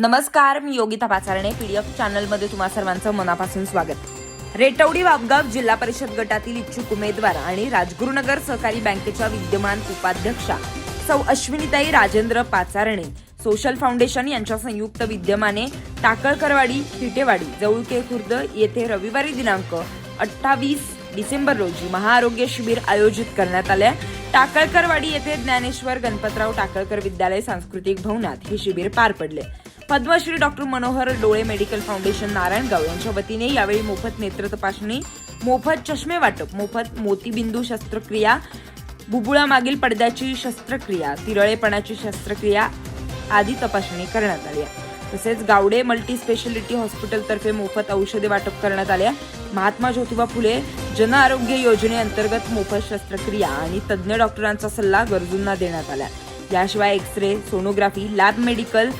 नमस्कार मी योगिता पाचारणे पीडीएफ चॅनलमध्ये तुम्हा सर्वांचं मनापासून स्वागत. रेटवडी वापगाव जिल्हा परिषद गटातील इच्छुक उमेदवार आणि राजगुरुनगर सहकारी बँकेच्या विद्यमान उपाध्यक्षा सौ अश्विनीताई राजेंद्र पाचारणे सोशल फाउंडेशन यांच्या संयुक्त विद्यमाने टाकळकरवाडी फिटेवाडी जवळके खुर्द येथे रविवारी दिनांक अठ्ठावीस डिसेंबर रोजी महाआरोग्य शिबिर आयोजित करण्यात आले टाकळकरवाडी येथे ज्ञानेश्वर गणपतराव टाकळकर विद्यालय सांस्कृतिक भवनात हे शिबिर पार पडले. पद्मश्री डॉक्टर मनोहर डोळे मेडिकल फाउंडेशन नारायणगाव यांच्या वतीने यावेळी मोफत नेत्र तपासणी मोफत चष्मे वाटप मोफत मोतीबिंदू शस्त्रक्रिया बुबुळामागील पडद्याची शस्त्रक्रिया तिरळेपणाची शस्त्रक्रिया आदी तपासणी करण्यात आली आहे. तसेच गावडे मल्टी स्पेशालिटी हॉस्पिटलतर्फे मोफत औषधे वाटप करण्यात आल्या महात्मा ज्योतिबा फुले जन आरोग्य योजनेअंतर्गत मोफत शस्त्रक्रिया आणि तज्ज्ञ डॉक्टरांचा सल्ला गरजूंना देण्यात आला याशिवाय X ray sonography lab medical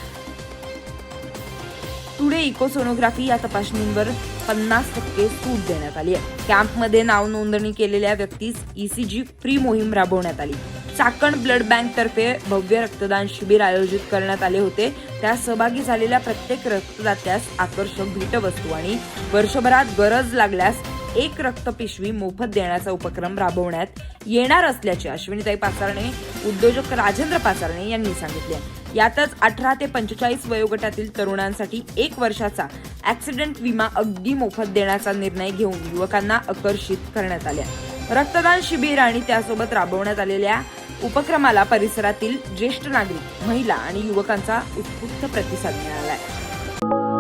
today echosonography या तपासणींवर पन्नास टक्के सूट देण्यात आली आहे. कॅम्पमध्ये नाव नोंदणी केलेल्या व्यक्तीस ईसीजी फ्री मोहीम राबवण्यात आली. चाकण ब्लड बँक तर्फे भव्य रक्तदान शिबिर आयोजित करण्यात आले होते. त्यात सहभागी झालेल्या प्रत्येक रक्तदात्यास आकर्षक भेटवस्तू आणि वर्षभरात गरज लागल्यास एक रक्त पिशवी मोफत देण्याचा उपक्रम राबवण्यात येणार असल्याचे अश्विनीताई पाचारणे उद्योजक राजेंद्र पाचारणे यांनी सांगितले. यातच अठरा ते पंचेचाळीस वयोगटातील तरुणांसाठी एक वर्षाचा ऍक्सिडेंट विमा अगदी मोफत देण्याचा निर्णय घेऊन युवकांना आकर्षित करण्यात आल्या रक्तदान शिबिर आणि त्यासोबत राबवण्यात आलेल्या उपक्रमाला परिसरातील ज्येष्ठ नागरिक महिला आणि युवकांचा उत्स्फूर्त प्रतिसाद मिळाला आहे